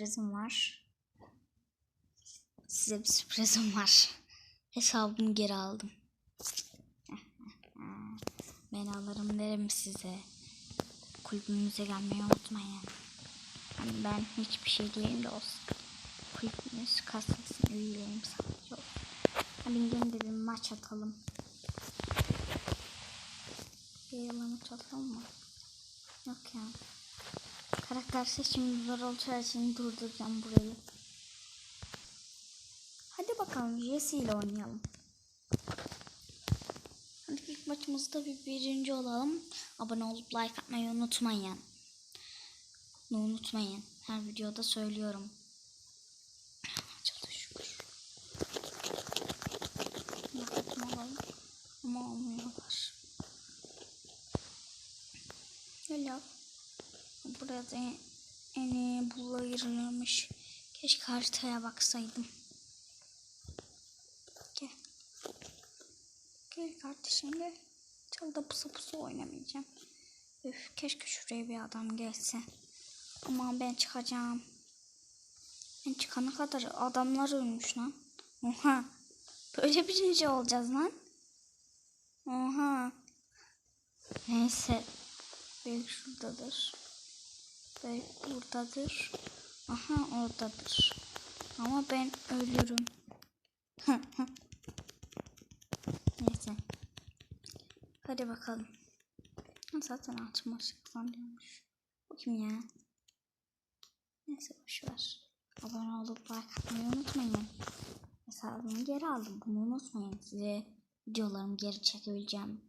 sürprizim var. Size bir sürprizim var. Hesabımı geri aldım. Ben alırım derim size. Kulübümüze gelmeyi unutmayın. Hani ben hiçbir şey değilim de olsun. Kulübümüz kasasın üyelerim sadece olsun. Hadi gelin dedim maç atalım. Bir maç atalım mı? Yok ya. Karakter seçimi zor olacağı için durduracağım burayı. Hadi bakalım Jesse ile oynayalım. Hadi ilk maçımızda bir birinci olalım. Abone olup like atmayı unutmayın. Bunu unutmayın. Her videoda söylüyorum. Ama almıyorlar. Öyle Burada en iyi bulayırlarmış. Keşke haritaya baksaydım. Gel. Gel kardeşim gel. Çalda pusu pusu oynamayacağım. Üf keşke şuraya bir adam gelse. Ama ben çıkacağım. Ben çıkana kadar adamlar ölmüş lan. Oha. Böyle birinci olacağız lan. Oha. Neyse. Belki şuradadır. Belki buradadır. Aha oradadır. Ama ben ölürüm. Neyse. Hadi bakalım. Zaten altım açıklan diyormuş. Bu kim ya? Neyse boşver. Abone olup like atmayı unutmayın. Hesabımı geri aldım. Bunu unutmayın. Size videolarımı geri çekebileceğim